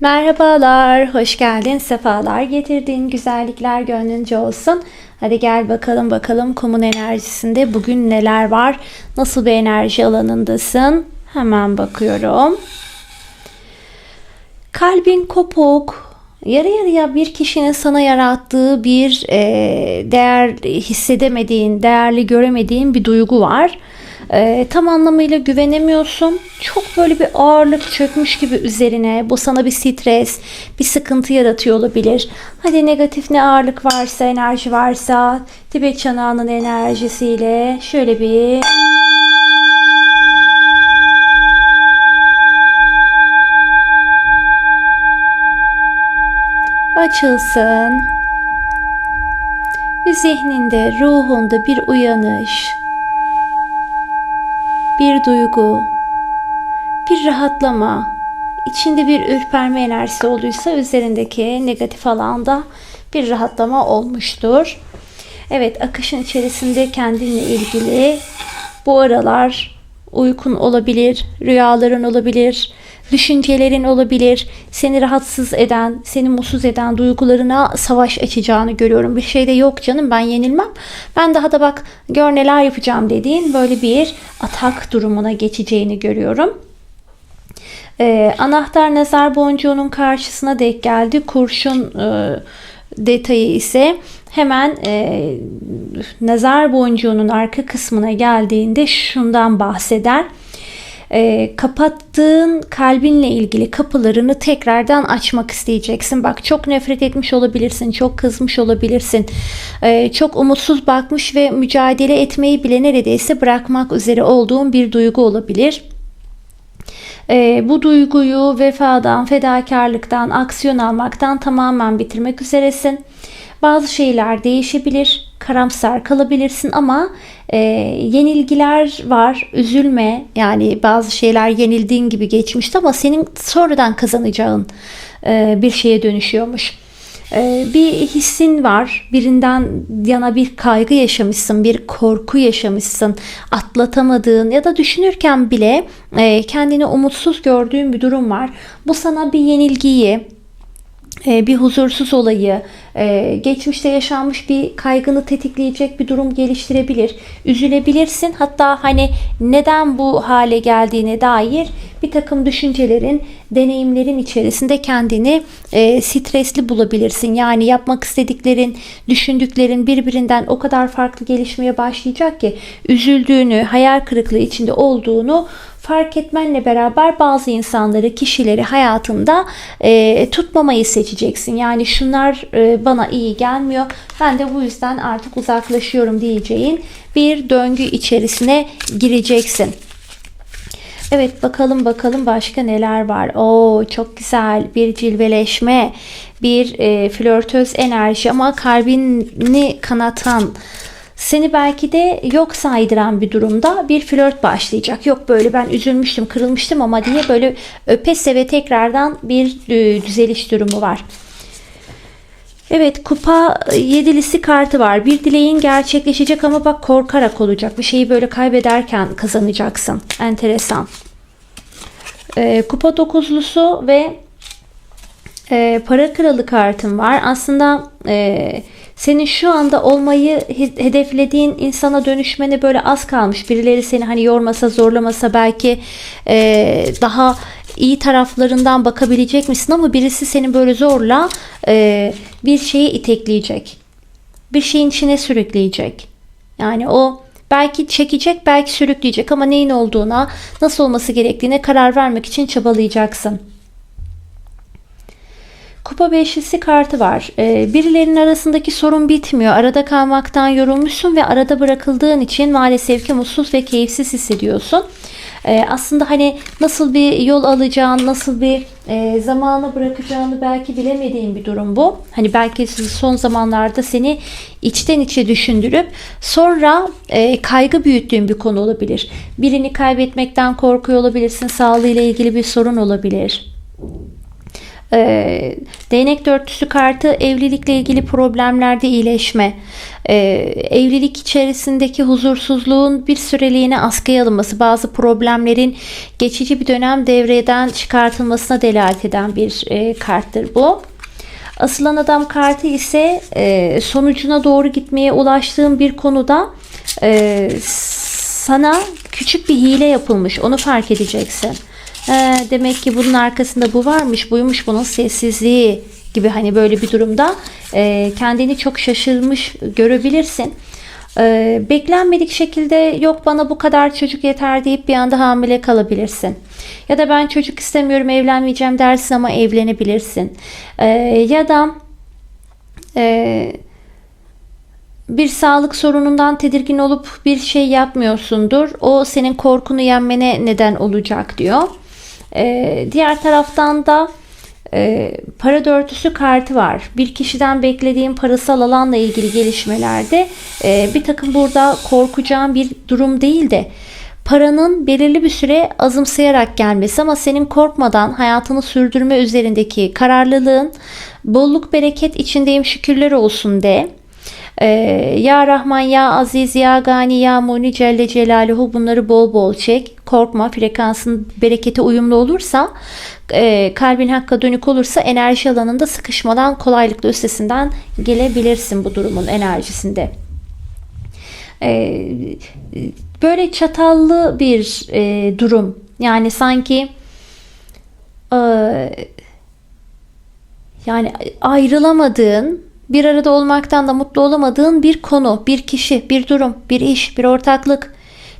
Merhabalar, hoş geldin, sefalar getirdin, güzellikler gönlünce olsun. Hadi gel bakalım bakalım kumun enerjisinde bugün neler var, nasıl bir enerji alanındasın? Hemen bakıyorum. Kalbin kopuk, yarı yarıya bir kişinin sana yarattığı bir e, değer hissedemediğin, değerli göremediğin bir duygu var. E, tam anlamıyla güvenemiyorsun. Çok böyle bir ağırlık çökmüş gibi üzerine. Bu sana bir stres, bir sıkıntı yaratıyor olabilir. Hadi negatif ne ağırlık varsa, enerji varsa Tibet çanağının enerjisiyle şöyle bir açılsın. Zihninde, ruhunda bir uyanış, bir duygu, bir rahatlama, içinde bir ürperme enerjisi olduysa üzerindeki negatif alanda bir rahatlama olmuştur. Evet, akışın içerisinde kendinle ilgili bu aralar uykun olabilir, rüyaların olabilir, düşüncelerin olabilir, seni rahatsız eden, seni mutsuz eden duygularına savaş açacağını görüyorum. Bir şey de yok canım ben yenilmem. Ben daha da bak gör neler yapacağım dediğin böyle bir atak durumuna geçeceğini görüyorum. Ee, anahtar nazar boncuğunun karşısına denk geldi. Kurşun e, detayı ise hemen e, nazar boncuğunun arka kısmına geldiğinde şundan bahseder e, kapattığın kalbinle ilgili kapılarını tekrardan açmak isteyeceksin. Bak çok nefret etmiş olabilirsin, çok kızmış olabilirsin, e, çok umutsuz bakmış ve mücadele etmeyi bile neredeyse bırakmak üzere olduğun bir duygu olabilir. E, bu duyguyu vefadan, fedakarlıktan, aksiyon almaktan tamamen bitirmek üzeresin. Bazı şeyler değişebilir, karamsar kalabilirsin ama e, yenilgiler var. Üzülme. Yani bazı şeyler yenildiğin gibi geçmişti ama senin sonradan kazanacağın e, bir şeye dönüşüyormuş. E, bir hissin var. Birinden yana bir kaygı yaşamışsın, bir korku yaşamışsın, atlatamadığın ya da düşünürken bile e, kendini umutsuz gördüğün bir durum var. Bu sana bir yenilgiyi, bir huzursuz olayı, e, geçmişte yaşanmış bir kaygını tetikleyecek bir durum geliştirebilir. Üzülebilirsin. Hatta hani neden bu hale geldiğine dair bir takım düşüncelerin, deneyimlerin içerisinde kendini e, stresli bulabilirsin. Yani yapmak istediklerin, düşündüklerin birbirinden o kadar farklı gelişmeye başlayacak ki üzüldüğünü, hayal kırıklığı içinde olduğunu fark etmenle beraber bazı insanları, kişileri hayatında e, tutmamayı seçeceksin. Yani şunlar e, bana iyi gelmiyor. Ben de bu yüzden artık uzaklaşıyorum diyeceğin bir döngü içerisine gireceksin. Evet bakalım bakalım başka neler var. Oo çok güzel bir cilveleşme, bir e, flörtöz enerji ama kalbini kanatan seni belki de yok saydıran bir durumda bir flört başlayacak. Yok böyle ben üzülmüştüm, kırılmıştım ama diye böyle öpe seve tekrardan bir e, düzeliş durumu var. Evet kupa yedilisi kartı var. Bir dileğin gerçekleşecek ama bak korkarak olacak. Bir şeyi böyle kaybederken kazanacaksın. Enteresan. Ee, kupa dokuzlusu ve e, para kralı kartım var. Aslında e, senin şu anda olmayı hedeflediğin insana dönüşmene böyle az kalmış. Birileri seni hani yormasa zorlamasa belki e, daha iyi taraflarından bakabilecek misin ama birisi seni böyle zorla e, bir şeyi itekleyecek. Bir şeyin içine sürükleyecek. Yani o belki çekecek belki sürükleyecek ama neyin olduğuna nasıl olması gerektiğine karar vermek için çabalayacaksın. Kupa beşlisi kartı var. Ee, birilerinin arasındaki sorun bitmiyor. Arada kalmaktan yorulmuşsun ve arada bırakıldığın için maalesef ki mutsuz ve keyifsiz hissediyorsun. Ee, aslında hani nasıl bir yol alacağın, nasıl bir e, zamana bırakacağını belki bilemediğin bir durum bu. Hani belki son zamanlarda seni içten içe düşündürüp sonra e, kaygı büyüttüğün bir konu olabilir. Birini kaybetmekten korkuyor olabilirsin. Sağlığıyla ilgili bir sorun olabilir Ee, değnek dörtlüsü kartı evlilikle ilgili problemlerde iyileşme. Ee, evlilik içerisindeki huzursuzluğun bir süreliğine askıya alınması, bazı problemlerin geçici bir dönem devreden çıkartılmasına delalet eden bir e, karttır bu. Asılan adam kartı ise e, sonucuna doğru gitmeye ulaştığın bir konuda e, sana küçük bir hile yapılmış. Onu fark edeceksin. E, demek ki bunun arkasında bu varmış, buymuş bunun sessizliği gibi hani böyle bir durumda e, kendini çok şaşırmış görebilirsin. E, beklenmedik şekilde yok bana bu kadar çocuk yeter deyip bir anda hamile kalabilirsin. Ya da ben çocuk istemiyorum evlenmeyeceğim dersin ama evlenebilirsin. E, ya da e, bir sağlık sorunundan tedirgin olup bir şey yapmıyorsundur. O senin korkunu yenmene neden olacak diyor. Ee, diğer taraftan da e, para dörtüsü kartı var. Bir kişiden beklediğim parasal alanla ilgili gelişmelerde e, bir takım burada korkacağım bir durum değil de paranın belirli bir süre azımsayarak gelmesi ama senin korkmadan hayatını sürdürme üzerindeki kararlılığın bolluk bereket içindeyim şükürler olsun de. Ee, ya Rahman, Ya Aziz, Ya Gani, Ya Muni Celle Celaluhu bunları bol bol çek. Korkma frekansın berekete uyumlu olursa e, kalbin hakka dönük olursa enerji alanında sıkışmadan kolaylıkla üstesinden gelebilirsin bu durumun enerjisinde. Ee, böyle çatallı bir e, durum. Yani sanki e, yani ayrılamadığın bir arada olmaktan da mutlu olamadığın bir konu, bir kişi, bir durum, bir iş, bir ortaklık,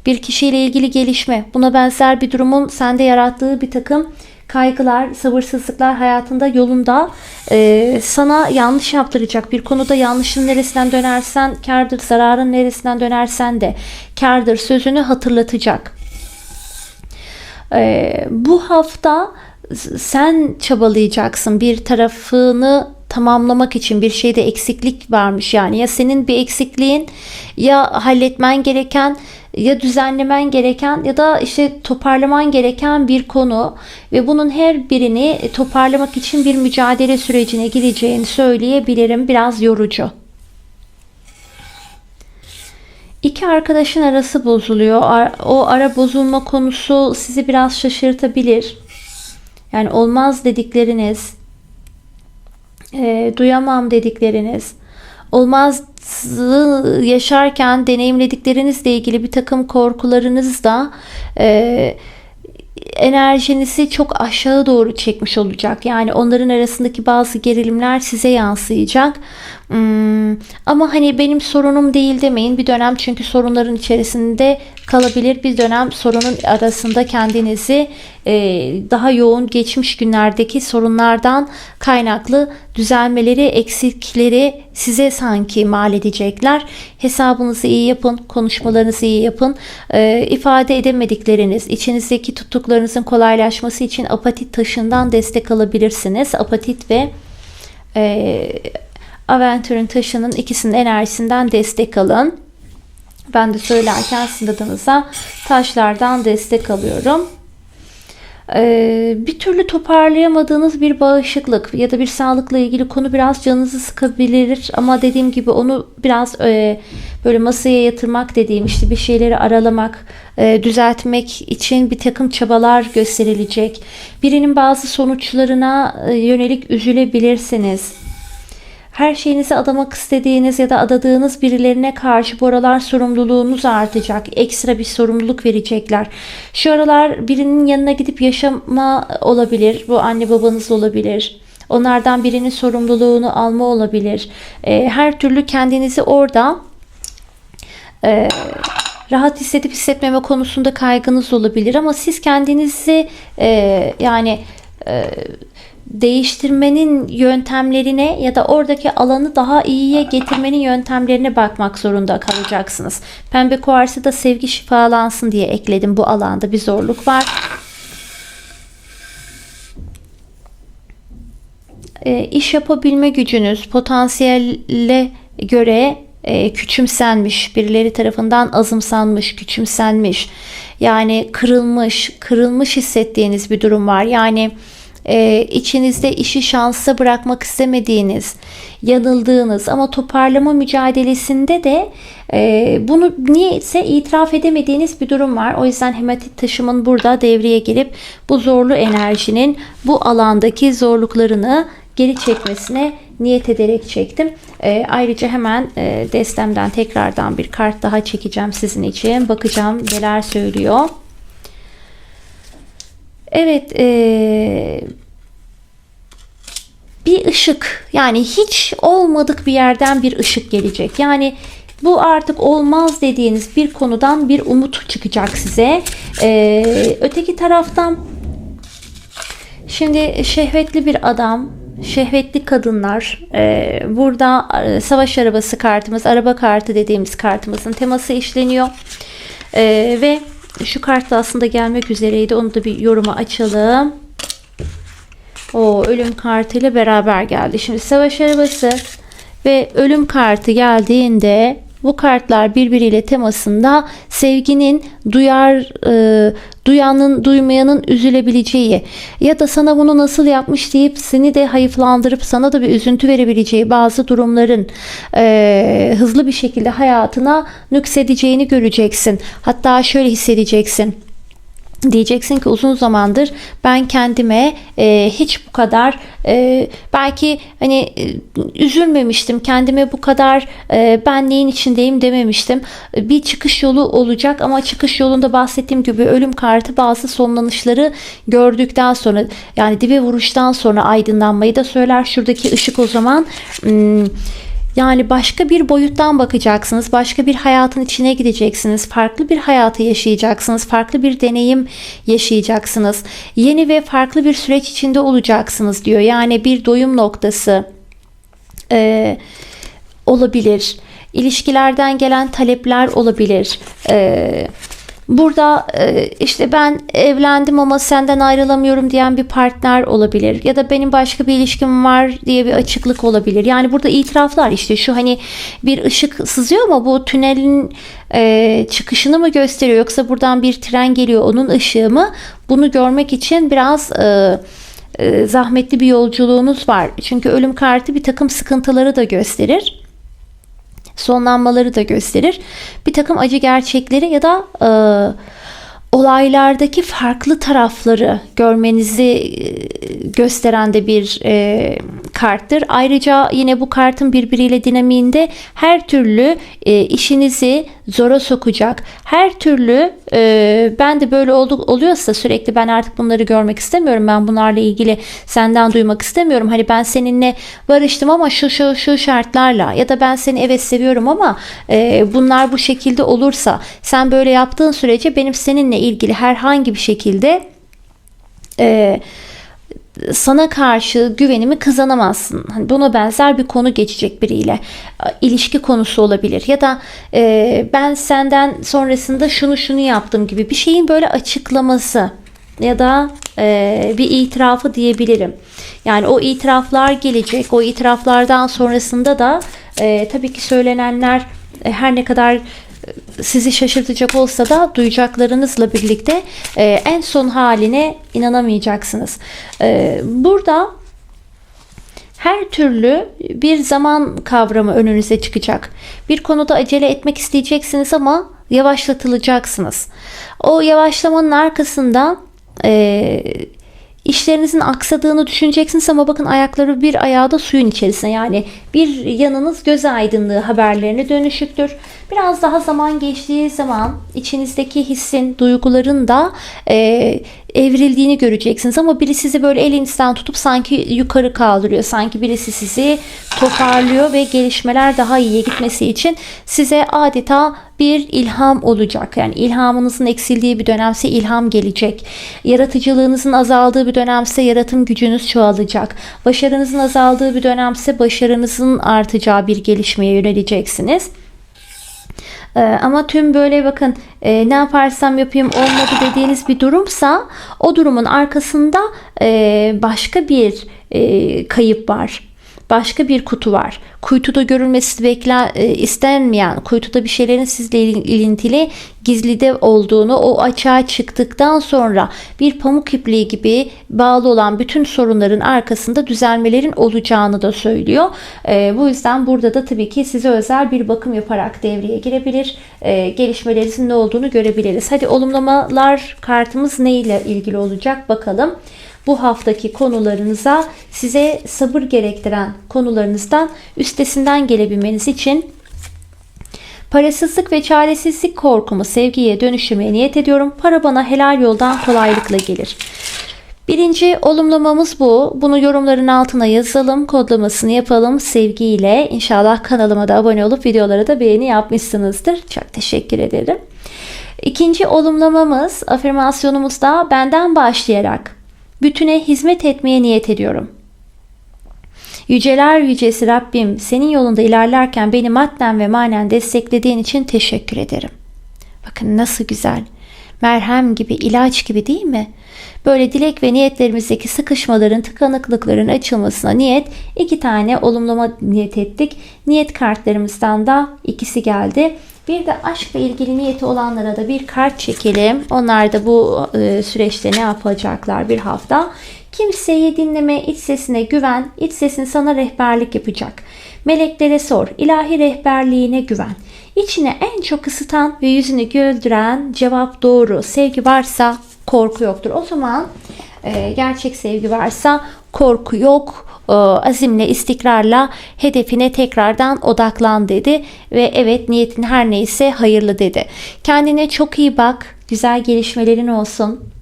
bir kişiyle ilgili gelişme, buna benzer bir durumun sende yarattığı bir takım kaygılar, sabırsızlıklar hayatında yolunda e, sana yanlış yaptıracak bir konuda yanlışın neresinden dönersen kardır, zararın neresinden dönersen de kardır sözünü hatırlatacak. E, bu hafta sen çabalayacaksın bir tarafını tamamlamak için bir şeyde eksiklik varmış yani ya senin bir eksikliğin ya halletmen gereken ya düzenlemen gereken ya da işte toparlaman gereken bir konu ve bunun her birini toparlamak için bir mücadele sürecine gireceğini söyleyebilirim. Biraz yorucu. İki arkadaşın arası bozuluyor. O ara bozulma konusu sizi biraz şaşırtabilir. Yani olmaz dedikleriniz, e, duyamam dedikleriniz, olmaz yaşarken deneyimlediklerinizle ilgili bir takım korkularınız da e, enerjinizi çok aşağı doğru çekmiş olacak. Yani onların arasındaki bazı gerilimler size yansıyacak. Hmm, ama hani benim sorunum değil demeyin. Bir dönem çünkü sorunların içerisinde kalabilir. Bir dönem sorunun arasında kendinizi e, daha yoğun geçmiş günlerdeki sorunlardan kaynaklı düzelmeleri, eksikleri size sanki mal edecekler. Hesabınızı iyi yapın, konuşmalarınızı iyi yapın. E, ifade edemedikleriniz, içinizdeki tuttuklarınızın kolaylaşması için apatit taşından destek alabilirsiniz. Apatit ve e, Aventur'un taşının ikisinin enerjisinden destek alın. Ben de söylerken sizin taşlardan destek alıyorum. Ee, bir türlü toparlayamadığınız bir bağışıklık ya da bir sağlıkla ilgili konu biraz canınızı sıkabilir ama dediğim gibi onu biraz e, böyle masaya yatırmak dediğim işte bir şeyleri aralamak, e, düzeltmek için bir takım çabalar gösterilecek. Birinin bazı sonuçlarına e, yönelik üzülebilirsiniz her şeyinizi adamak istediğiniz ya da adadığınız birilerine karşı bu aralar sorumluluğunuz artacak. Ekstra bir sorumluluk verecekler. Şu aralar birinin yanına gidip yaşama olabilir. Bu anne babanız olabilir. Onlardan birinin sorumluluğunu alma olabilir. E, her türlü kendinizi orada e, rahat hissedip hissetmeme konusunda kaygınız olabilir ama siz kendinizi e, yani e, değiştirmenin yöntemlerine ya da oradaki alanı daha iyiye getirmenin yöntemlerine bakmak zorunda kalacaksınız. Pembe kuarsı da sevgi şifalansın diye ekledim. Bu alanda bir zorluk var. E, iş yapabilme gücünüz potansiyelle göre e, küçümsenmiş, birileri tarafından azımsanmış, küçümsenmiş. Yani kırılmış, kırılmış hissettiğiniz bir durum var. Yani e, içinizde işi şansa bırakmak istemediğiniz, yanıldığınız ama toparlama mücadelesinde de e, bunu niyeyse itiraf edemediğiniz bir durum var. O yüzden hematit taşımın burada devreye girip bu zorlu enerjinin bu alandaki zorluklarını geri çekmesine niyet ederek çektim. E, ayrıca hemen e, destemden tekrardan bir kart daha çekeceğim sizin için. Bakacağım neler söylüyor. Evet, e, bir ışık yani hiç olmadık bir yerden bir ışık gelecek. Yani bu artık olmaz dediğiniz bir konudan bir umut çıkacak size. E, öteki taraftan şimdi şehvetli bir adam şehvetli kadınlar e, burada e, savaş arabası kartımız araba kartı dediğimiz kartımızın teması işleniyor E, ve şu kart da aslında gelmek üzereydi. Onu da bir yoruma açalım. O ölüm kartıyla beraber geldi. Şimdi savaş arabası ve ölüm kartı geldiğinde bu kartlar birbiriyle temasında sevginin duyar e, duyanın duymayanın üzülebileceği ya da sana bunu nasıl yapmış deyip seni de hayıflandırıp sana da bir üzüntü verebileceği bazı durumların e, hızlı bir şekilde hayatına nüksedeceğini göreceksin. Hatta şöyle hissedeceksin. Diyeceksin ki uzun zamandır ben kendime e, hiç bu kadar e, belki hani e, üzülmemiştim kendime bu kadar e, ben neyin içindeyim dememiştim. E, bir çıkış yolu olacak ama çıkış yolunda bahsettiğim gibi ölüm kartı bazı sonlanışları gördükten sonra yani dibe vuruştan sonra aydınlanmayı da söyler. Şuradaki ışık o zaman hmm, yani başka bir boyuttan bakacaksınız, başka bir hayatın içine gideceksiniz, farklı bir hayatı yaşayacaksınız, farklı bir deneyim yaşayacaksınız. Yeni ve farklı bir süreç içinde olacaksınız diyor. Yani bir doyum noktası e, olabilir. İlişkilerden gelen talepler olabilir. E, Burada e, işte ben evlendim ama senden ayrılamıyorum diyen bir partner olabilir ya da benim başka bir ilişkim var diye bir açıklık olabilir. Yani burada itiraflar işte şu hani bir ışık sızıyor ama bu tünelin e, çıkışını mı gösteriyor yoksa buradan bir tren geliyor onun ışığı mı? Bunu görmek için biraz e, zahmetli bir yolculuğunuz var. Çünkü ölüm kartı bir takım sıkıntıları da gösterir sonlanmaları da gösterir. Bir takım acı gerçekleri ya da e, olaylardaki farklı tarafları görmenizi e, gösteren de bir e, karttır. Ayrıca yine bu kartın birbiriyle dinamiğinde her türlü e, işinizi zora sokacak. Her türlü e, ben de böyle oldu, oluyorsa sürekli ben artık bunları görmek istemiyorum. Ben bunlarla ilgili senden duymak istemiyorum. Hani ben seninle barıştım ama şu şu şu şartlarla ya da ben seni evet seviyorum ama e, bunlar bu şekilde olursa sen böyle yaptığın sürece benim seninle ilgili herhangi bir şekilde e, sana karşı güvenimi kazanamazsın. Hani buna benzer bir konu geçecek biriyle. ilişki konusu olabilir ya da e, ben senden sonrasında şunu şunu yaptım gibi bir şeyin böyle açıklaması ya da e, bir itirafı diyebilirim. Yani o itiraflar gelecek. O itiraflardan sonrasında da e, tabii ki söylenenler e, her ne kadar sizi şaşırtacak olsa da duyacaklarınızla birlikte e, en son haline inanamayacaksınız. E, burada her türlü bir zaman kavramı önünüze çıkacak. Bir konuda acele etmek isteyeceksiniz ama yavaşlatılacaksınız. O yavaşlamanın arkasında e, işlerinizin aksadığını düşüneceksiniz ama bakın ayakları bir ayağı da suyun içerisinde. Yani bir yanınız göz aydınlığı haberlerine dönüşüktür. Biraz daha zaman geçtiği zaman içinizdeki hissin, duyguların da e, evrildiğini göreceksiniz. Ama biri sizi böyle elinizden tutup sanki yukarı kaldırıyor. Sanki birisi sizi toparlıyor ve gelişmeler daha iyiye gitmesi için size adeta bir ilham olacak. Yani ilhamınızın eksildiği bir dönemse ilham gelecek. Yaratıcılığınızın azaldığı bir dönemse yaratım gücünüz çoğalacak. Başarınızın azaldığı bir dönemse başarınızın artacağı bir gelişmeye yöneleceksiniz. Ee, ama tüm böyle bakın e, ne yaparsam yapayım olmadı dediğiniz bir durumsa o durumun arkasında e, başka bir e, kayıp var. Başka bir kutu var. Kuytuda görülmesi beklen, e, istenmeyen, kuytuda bir şeylerin sizle il- ilintili gizlide olduğunu, o açığa çıktıktan sonra bir pamuk ipliği gibi bağlı olan bütün sorunların arkasında düzelmelerin olacağını da söylüyor. E, bu yüzden burada da tabii ki size özel bir bakım yaparak devreye girebilir. E, gelişmelerinizin ne olduğunu görebiliriz. Hadi olumlamalar kartımız ne ile ilgili olacak bakalım bu haftaki konularınıza size sabır gerektiren konularınızdan üstesinden gelebilmeniz için Parasızlık ve çaresizlik korkumu sevgiye dönüştürmeye niyet ediyorum. Para bana helal yoldan kolaylıkla gelir. Birinci olumlamamız bu. Bunu yorumların altına yazalım. Kodlamasını yapalım sevgiyle. İnşallah kanalıma da abone olup videolara da beğeni yapmışsınızdır. Çok teşekkür ederim. İkinci olumlamamız afirmasyonumuzda benden başlayarak bütüne hizmet etmeye niyet ediyorum. Yüceler yücesi Rabbim senin yolunda ilerlerken beni madden ve manen desteklediğin için teşekkür ederim. Bakın nasıl güzel. Merhem gibi, ilaç gibi değil mi? Böyle dilek ve niyetlerimizdeki sıkışmaların, tıkanıklıkların açılmasına niyet iki tane olumlama niyet ettik. Niyet kartlarımızdan da ikisi geldi. Bir de aşkla ilgili niyeti olanlara da bir kart çekelim. Onlar da bu e, süreçte ne yapacaklar bir hafta. Kimseyi dinleme, iç sesine güven, iç sesin sana rehberlik yapacak. Meleklere sor, ilahi rehberliğine güven. İçine en çok ısıtan ve yüzünü güldüren cevap doğru. Sevgi varsa korku yoktur. O zaman e, gerçek sevgi varsa korku yok. E, azimle, istikrarla hedefine tekrardan odaklan dedi. Ve evet niyetin her neyse hayırlı dedi. Kendine çok iyi bak. Güzel gelişmelerin olsun.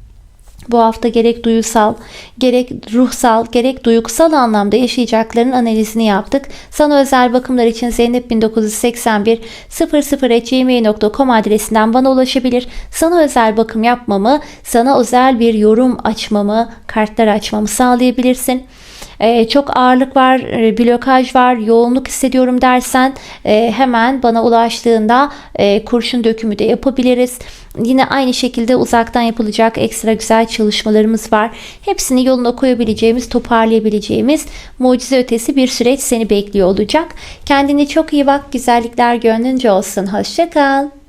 Bu hafta gerek duysal, gerek ruhsal, gerek duygusal anlamda yaşayacakların analizini yaptık. Sana özel bakımlar için Zeynep 1981 00gmail.com adresinden bana ulaşabilir. Sana özel bakım yapmamı, sana özel bir yorum açmamı, kartlar açmamı sağlayabilirsin. Ee, çok ağırlık var, e, blokaj var, yoğunluk hissediyorum dersen e, hemen bana ulaştığında e, kurşun dökümü de yapabiliriz. Yine aynı şekilde uzaktan yapılacak ekstra güzel çalışmalarımız var. Hepsini yoluna koyabileceğimiz, toparlayabileceğimiz mucize ötesi bir süreç seni bekliyor olacak. Kendine çok iyi bak, güzellikler gönlünce olsun. Hoşçakal.